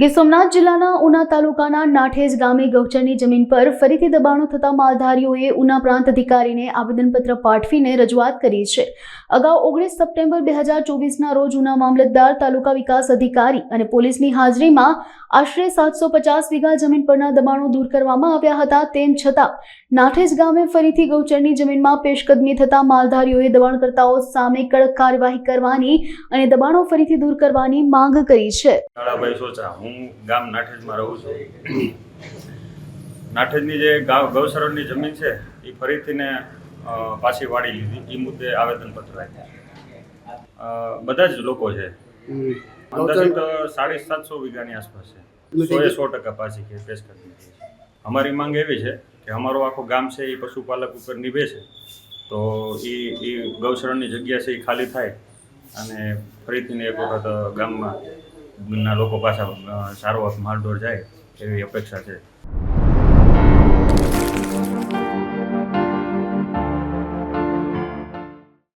ગીર સોમનાથ જિલ્લાના ઉના તાલુકાના નાઠેજ ગામે ગૌચરની જમીન પર ફરીથી દબાણો થતા માલધારીઓએ ઉના પ્રાંત અધિકારીને આવેદનપત્ર પાઠવીને રજૂઆત કરી છે. અગાઉ ઓગણીસ સપ્ટેમ્બર બે હજાર ચોવીસના રોજ ઉના મામલતદાર તાલુકા વિકાસ અધિકારી અને પોલીસની હાજરીમાં આશરે સાતસો પચાસ વીઘા જમીન પરના દબાણો દૂર કરવામાં આવ્યા હતા. તેમ છતાં, નાઠેજ ગામે ફરીથી ગૌચરની જમીનમાં પેશકદમી થતા માલધારીઓએ દબાણકર્તાઓ સામે કડક કાર્યવાહી કરવાની અને દબાણો ફરીથી દૂર કરવાની માંગ કરી છે. નાઠેજની જે ગાવ ગૌસરોની જમીન છે, એ ફરીથીને પાછી વાળી લીધી. એ મુદ્દે આવેદનપત્ર રાખ્યા બધા જ લોકો છે. અંદાજિત સાડી સાતસો વીઘાની આસપાસ છે. સો એ સો ટકા પાછી કે પેશ કરી અમારી માંગ એવી છે કે અમારું આખું ગામ છે એ પશુપાલક ઉપર નિભે છે. તો એ એ ગૌશરણની જગ્યા છે એ ખાલી થાય અને ફરીથીને એક વખત ગામમાં ના લોકો પાછા સારો સારો માલઢોર જાય એવી અપેક્ષા છે.